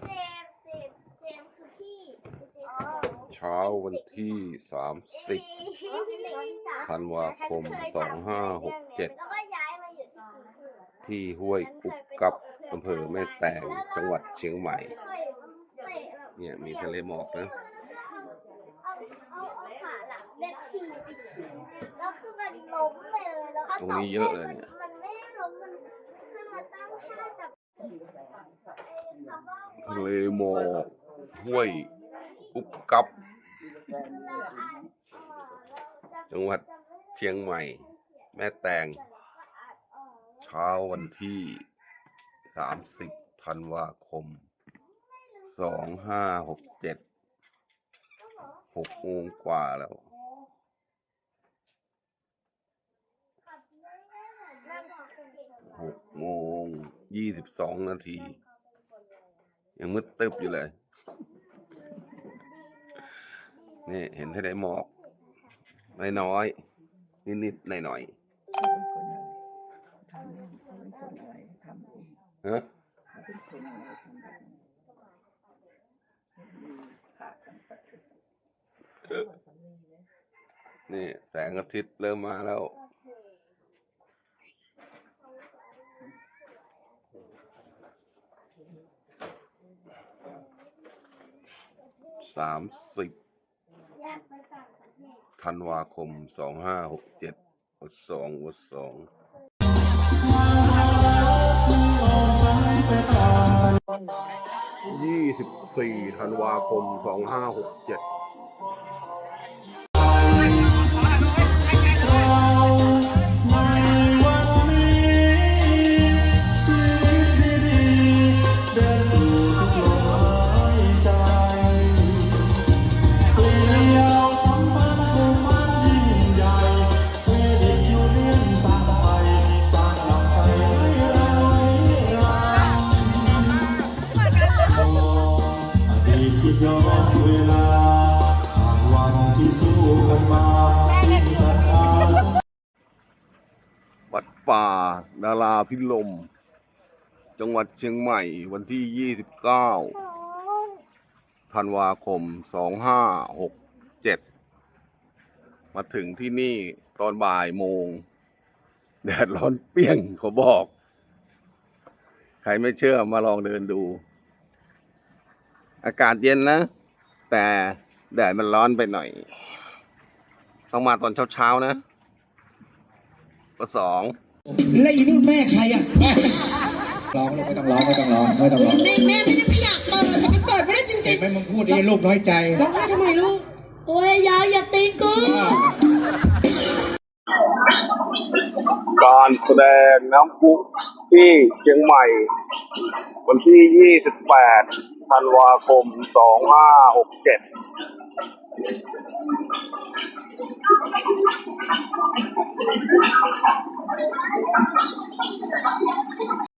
เจมส์เจมส์เจมส์คือพี่เจมส์เช้าวันที่สามสิบธันวาคม 2567 แล้วก็ย้ายมาอยู่ที่ที่ห้วยกุบกับอำเภอแม่แตงจังหวัดเชียงใหม่ เนี่ยมีทะเลหมอกนะเอาเอาเอาขาหลังเด็ดขี่ไปขี่แล้วคือมันล้มไปเลยแล้วตรงนี้เยอะเลยเนี่ย มันไม่ได้ล้มมันขึ้นมาตั้งท่าจับไอ้คำว่า ทะเลหมอกห้วยกุบกับ จังหวัดเชียงใหม่ แม่แตง เช้าวันที่สามสิบธันวาคมสองห้าหกเจ็ดหกโมงกว่าแล้วหกโมงยี่สิบสองนาที ยังมืดตึบอยู่เลย นี่เห็นทะเลหมอก น้อยๆนิดๆหน่อยๆทำอะไรทำเองฮน่อยนี่แสงอาทิตย์เริ่มมาแล้ว 30ธันวาคม 2567วัดสองวสองยี่สิบสี่ธันวาคมสองห้าหกเจ็ด คิดย้อนเวลาหากวันที่สู้กันมาวัดป่านาราพิลม จังหวัดเชียงใหม่วันที่ 29 ธันวาคม 2567 มาถึงที่นี่ตอนบ่ายโมง แดดร้อนเปี้ยงเขาบอก ใครไม่เชื่อมาลองเดินดู อากาศเย็นนะ แต่แดดมันร้อนไปหน่อย ต้องมาตอนเช้าๆนะก็สองแล้วอีนู่นแม่ใครอะร้องเลยไม่ต้องร้องไม่ต้องร้องไม่ต้องร้องแม่แม่ไม่ได้ไม่อยากเปิดแต่มันเปิดไม่ได้จริงเห็นไหมมึงพูดดีลูกน้อยใจๆร้องไห้ทำไมลูกโอ้ยยาวอย่าตีนกูการแสดงน้ำพุที่เชียงใหม่ วันที่ 28 ธันวาคม 2567